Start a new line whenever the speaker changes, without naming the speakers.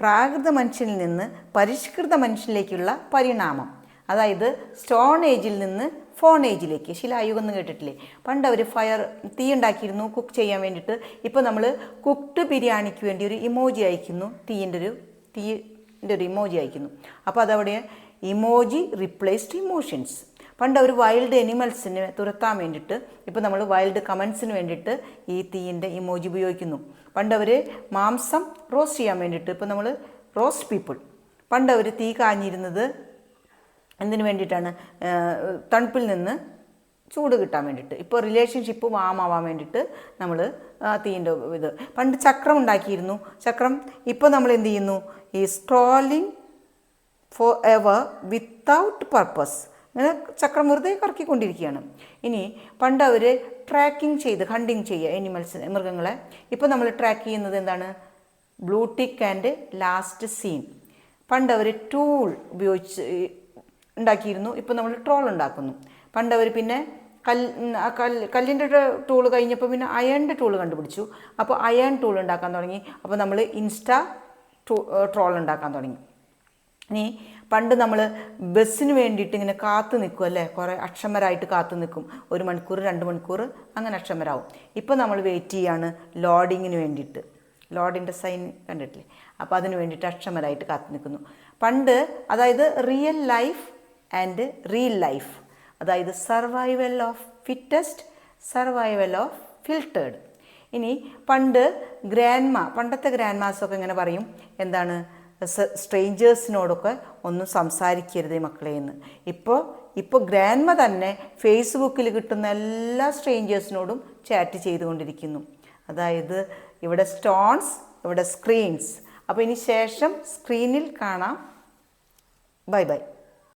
പ്രാകൃത മനുഷ്യനിൽ നിന്ന് പരിഷ്കൃത മനുഷ്യനിലേക്കുള്ള പരിണാമം. അതായത് സ്റ്റോൺ ഏജിൽ നിന്ന് ഫോൺ ഏജിലേക്ക് ശിലായുഗം എന്ന് കേട്ടിട്ടില്ലേ? പണ്ട് അവർ ഫയർ തീ ഉണ്ടാക്കിയിരുന്നു കുക്ക് ചെയ്യാൻ വേണ്ടിയിട്ട്. ഇപ്പോൾ നമ്മൾ കുക്ക്ഡ് ബിരിയാണിക്ക് വേണ്ടി ഒരു ഇമോജി അയക്കുന്നു തീയിന്റെ ഒരു തീന്റെ ഒരു ഇമോജി അയക്കുന്നു. അപ്പോൾ അതവിടെ ഇമോജി റിപ്ലേസ്ഡ് ഇമോഷൻസ് പണ്ട് അവർ വൈൽഡ് എനിമൽസിനെ തുരത്താൻ വേണ്ടിയിട്ട് ഇപ്പോൾ നമ്മൾ വൈൽഡ് കമൻസിന് വേണ്ടിയിട്ട് ഈ തീയിന്റെ ഇമോജി ഉപയോഗിക്കുന്നു. പണ്ട് അവർ മാംസം റോസ്റ്റ് ചെയ്യാൻ വേണ്ടിയിട്ട് ഇപ്പോൾ നമ്മൾ റോസ്റ്റ് പീപ്പിൾ പണ്ട് അവർ തീ കാഞ്ഞിരുന്നത് എന്തിനു വേണ്ടിയിട്ടാണ്? തണുപ്പിൽ നിന്ന് ചൂട് കിട്ടാൻ വേണ്ടിയിട്ട് ഇപ്പോൾ റിലേഷൻഷിപ്പ് വാമാവാൻ വേണ്ടിയിട്ട് നമ്മൾ തീന്റെ ഇത്. പണ്ട് ചക്രം ഉണ്ടാക്കിയിരുന്നു. ചക്രം ഇപ്പോൾ നമ്മൾ എന്ത് ചെയ്യുന്നു? ഈ strolling forever without purpose അങ്ങനെ ചക്രം വെറുതെ കറക്കിക്കൊണ്ടിരിക്കുകയാണ്. ഇനി പണ്ട് അവർ ട്രാക്കിംഗ് ചെയ്ത് ഹണ്ടിങ് ചെയ്യുക എനിമൽസ് മൃഗങ്ങളെ. ഇപ്പോൾ നമ്മൾ ട്രാക്ക് ചെയ്യുന്നത് എന്താണ്? Blue tick and last seen പണ്ട് അവർ ടൂൾ ഉപയോഗിച്ച് ഉണ്ടാക്കിയിരുന്നു. ഇപ്പോൾ നമ്മൾ ട്രോൾ ഉണ്ടാക്കുന്നു. പണ്ട് അവർ പിന്നെ കല്ല് കല്ല് കല്ലിന്റെ ടൂൾ കഴിഞ്ഞപ്പോൾ പിന്നെ അയണിന്റെ ടൂൾ കണ്ടുപിടിച്ചു. അപ്പോൾ അയൺ ടൂൾ ഉണ്ടാക്കാൻ തുടങ്ങി. അപ്പോൾ നമ്മൾ ഇൻസ്റ്റ ട്രോൾ ഉണ്ടാക്കാൻ തുടങ്ങി. ഇനി പണ്ട് നമ്മൾ ബസ്സിന് വേണ്ടിയിട്ട് ഇങ്ങനെ കാത്തു നിൽക്കും അല്ലേ? കുറേ അക്ഷമരായിട്ട് കാത്തു നിൽക്കും. ഒരു മണിക്കൂർ രണ്ട് മണിക്കൂർ അങ്ങനെ അക്ഷമരാകും ഇപ്പോൾ നമ്മൾ വെയിറ്റ് ചെയ്യാണ് ലോഡിങ്ങിന് വേണ്ടിയിട്ട്. ലോഡിന്റെ സൈൻ കണ്ടിട്ടില്ലേ? അപ്പോൾ അതിന് വേണ്ടിയിട്ട് അക്ഷമരായിട്ട് കാത്തു നിൽക്കുന്നു. പണ്ട് അതായത് real life and real life അതായത് survival of fittest survival of filtered ഇനി പണ്ട് ഗ്രാൻഡ്മ പണ്ടത്തെ ഗ്രാൻഡ്മാസൊക്കെ ഇങ്ങനെ പറയും. എന്താണ്? സ്ട്രേഞ്ചേഴ്സിനോടൊക്കെ ഒന്നും സംസാരിക്കരുത് മക്കളെ എന്ന്. ഇപ്പോൾ ഇപ്പോൾ ഗ്രാൻഡ്മ തന്നെ ഫേസ്ബുക്കിൽ കിട്ടുന്ന എല്ലാ സ്ട്രേഞ്ചേഴ്സിനോടും ചാറ്റ് ചെയ്തുകൊണ്ടിരിക്കുന്നു. അതായത് ഇവിടെ സ്റ്റോൺസ് ഇവിടെ സ്ക്രീൻസ് അപ്പോൾ ഇനി ശേഷം സ്ക്രീനിൽ കാണാം. Bye bye